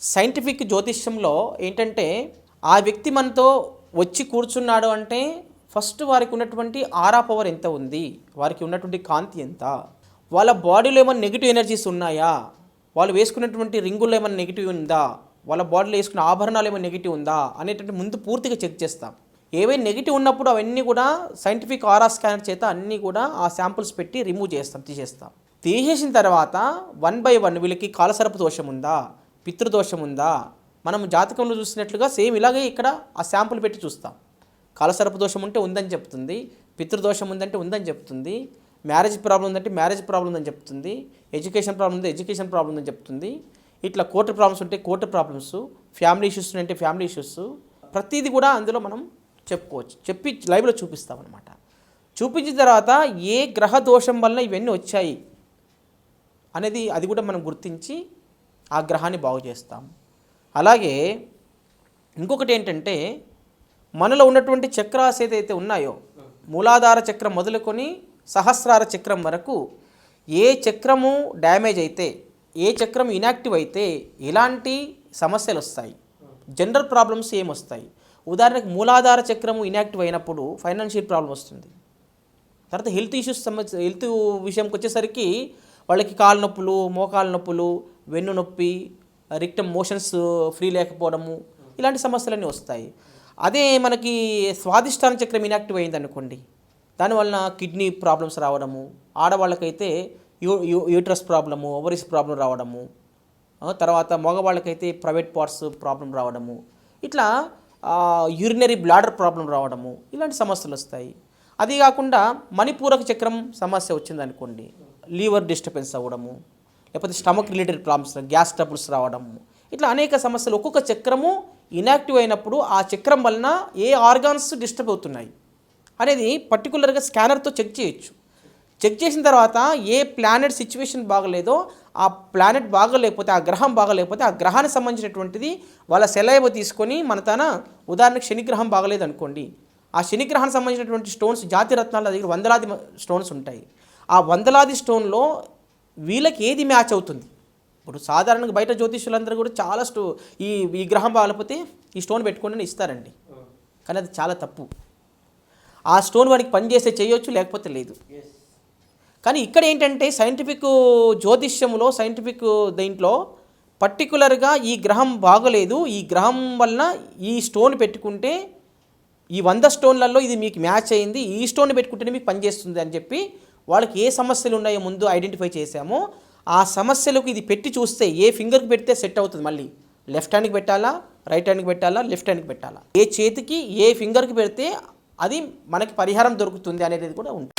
Scientific జ్యోతిష్యంలో ఏంటంటే ఆ వ్యక్తి మనతో వచ్చి కూర్చున్నాడు అంటే ఫస్ట్ వారికి ఉన్నటువంటి ఆరా పవర్ ఎంత ఉంది? వారికి ఉన్నటువంటి కాంతి ఎంత? వాళ్ళ బాడీలో ఏమైనా నెగిటివ్ ఎనర్జీస్ ఉన్నాయా? వాళ్ళు వేసుకున్నటువంటి రింగుల్లో ఏమైనా నెగిటివ్ ఉందా? వాళ్ళ బాడీలో వేసుకున్న ఆభరణాలు ఏమైనా నెగిటివ్ ఉందా? అనేటువంటి ముందు పూర్తిగా చెక్ చేస్తాం. ఏవైనా నెగిటివ్ ఉన్నప్పుడు అవన్నీ కూడా సైంటిఫిక్ ఆరా స్కానర్ చేత అన్నీ కూడా ఆ శాంపుల్స్ పెట్టి రిమూవ్ చేస్తాం తీసేస్తాం. తీసేసిన తర్వాత వన్ బై వన్ వీళ్ళకి కాలసరపు దోషం ఉందా? పితృదోషం ఉందా మనం జాతకంలో చూసినట్లుగా సేమ్ ఇలాగే ఇక్కడ ఆ శాంపుల్ పెట్టి చూస్తాం. కాలసరపు దోషం ఉంటే ఉందని చెప్తుంది పితృదోషం ఉందంటే ఉందని చెప్తుంది మ్యారేజ్ ప్రాబ్లం ఉందంటే మ్యారేజ్ ప్రాబ్లం ఉందని చెప్తుంది ఎడ్యుకేషన్ ప్రాబ్లం ఉంటే ఎడ్యుకేషన్ ప్రాబ్లం ఉందని చెప్తుంది ఇట్లా కోర్టు ప్రాబ్లమ్స్ ఉంటే కోర్టు ప్రాబ్లమ్స్ ఫ్యామిలీ ఇష్యూస్ ఉంటే ఫ్యామిలీ ఇష్యూస్ ప్రతిదీ కూడా అందులో మనం చెప్పుకోవచ్చు. చెప్పి లైవ్లో చూపిస్తాం అనమాట చూపించిన తర్వాత ఏ గ్రహ దోషం వల్ల ఇవన్నీ వచ్చాయి అనేది అది కూడా మనం గుర్తించి ఆ గ్రహాన్ని బాగు చేస్తాం. అలాగే ఇంకొకటి ఏంటంటే మనలో ఉన్నటువంటి చక్రాస్ ఏదైతే ఉన్నాయో మూలాధార చక్రం మొదలుకొని సహస్రార చక్రం వరకు ఏ చక్రము డ్యామేజ్ అయితే ఏ చక్రం ఇనాక్టివ్ అయితే ఎలాంటి సమస్యలు వస్తాయి? జనరల్ ప్రాబ్లమ్స్ ఏమొస్తాయి ఉదాహరణకు మూలాధార చక్రము ఇనాక్టివ్ అయినప్పుడు ఫైనాన్షియల్ ప్రాబ్లం వస్తుంది. తర్వాత హెల్త్ ఇష్యూస్ సమస్య హెల్త్ విషయంకి వచ్చేసరికి వాళ్ళకి కాళ్ళ నొప్పులు మోకాళ్ళ నొప్పులు వెన్ను నొప్పి రిక్టమ్ మోషన్స్ ఫ్రీ లేకపోవడము ఇలాంటి సమస్యలన్నీ వస్తాయి. అదే మనకి స్వాదిష్టాన చక్రం ఇనాక్టివ్ అయింది అనుకోండి దానివలన కిడ్నీ ప్రాబ్లమ్స్ రావడము ఆడవాళ్ళకైతే u u uterus problem ovaries problem రావడము తర్వాత మగవాళ్ళకైతే ప్రైవేట్ పార్ట్స్ ప్రాబ్లం రావడము ఇట్లా యూరినరీ బ్లాడర్ ప్రాబ్లం రావడము ఇలాంటి సమస్యలు వస్తాయి. అది కాకుండా మణిపూరక చక్రం సమస్య వచ్చిందనుకోండి లీవర్ డిస్టర్బెన్స్ అవ్వడము లేకపోతే stomach related problems gas troubles రావడము. ఇట్లా అనేక సమస్యలు ఒక్కొక్క చక్రము ఇనాక్టివ్ అయినప్పుడు ఆ చక్రం వలన ఏ ఆర్గాన్స్ డిస్టర్బ్ అవుతున్నాయి అనేది పర్టికులర్గా స్కానర్తో చెక్ చేయొచ్చు. చెక్ చేసిన తర్వాత ఏ ప్లానెట్ సిచ్యువేషన్ బాగలేదో ఆ ప్లానెట్ బాగలేకపోతే ఆ గ్రహం బాగలేకపోతే ఆ గ్రహానికి సంబంధించినటువంటిది వాళ్ళ సెలైవ తీసుకొని మన తన ఉదాహరణకు శనిగ్రహం బాగలేదు అనుకోండి ఆ శనిగ్రహానికి సంబంధించినటువంటి స్టోన్స్ జాతి రత్నాల దగ్గర వందలాది స్టోన్స్ ఉంటాయి. ఆ వందలాది స్టోన్లో వీళ్ళకి ఏది మ్యాచ్ అవుతుంది? ఇప్పుడు సాధారణంగా బయట జ్యోతిష్యులందరూ కూడా చాలా స్టో ఈ ఈ గ్రహం బాగలేకపోతే ఈ స్టోన్ పెట్టుకుంటే ఇస్తారండి. కానీ అది చాలా తప్పు. ఆ స్టోన్ వాడికి పనిచేస్తే చేయొచ్చు లేకపోతే లేదు. కానీ ఇక్కడ ఏంటంటే సైంటిఫిక్ జ్యోతిష్యంలో సైంటిఫిక్ దీంట్లో పర్టికులర్గా ఈ గ్రహం బాగలేదు. ఈ గ్రహం వలన ఈ స్టోన్ పెట్టుకుంటే ఈ వంద స్టోన్లలో ఇది మీకు మ్యాచ్ అయింది. ఈ స్టోన్ పెట్టుకుంటేనే మీకు పనిచేస్తుంది అని చెప్పి వాళ్ళకి ఏ సమస్యలు ఉన్నాయో ముందు ఐడెంటిఫై చేసామో ఆ సమస్యలకు ఇది పెట్టి చూస్తే ఏ ఫింగర్కి పెడితే సెట్ అవుతుంది మళ్ళీ. లెఫ్ట్ హ్యాండ్కి పెట్టాలా? రైట్ హ్యాండ్కి పెట్టాలా? లెఫ్ట్ హ్యాండ్కి పెట్టాలా? ఏ చేతికి ఏ ఫింగర్కి పెడితే అది మనకి పరిహారం దొరుకుతుంది అనేది కూడా ఉంటుంది.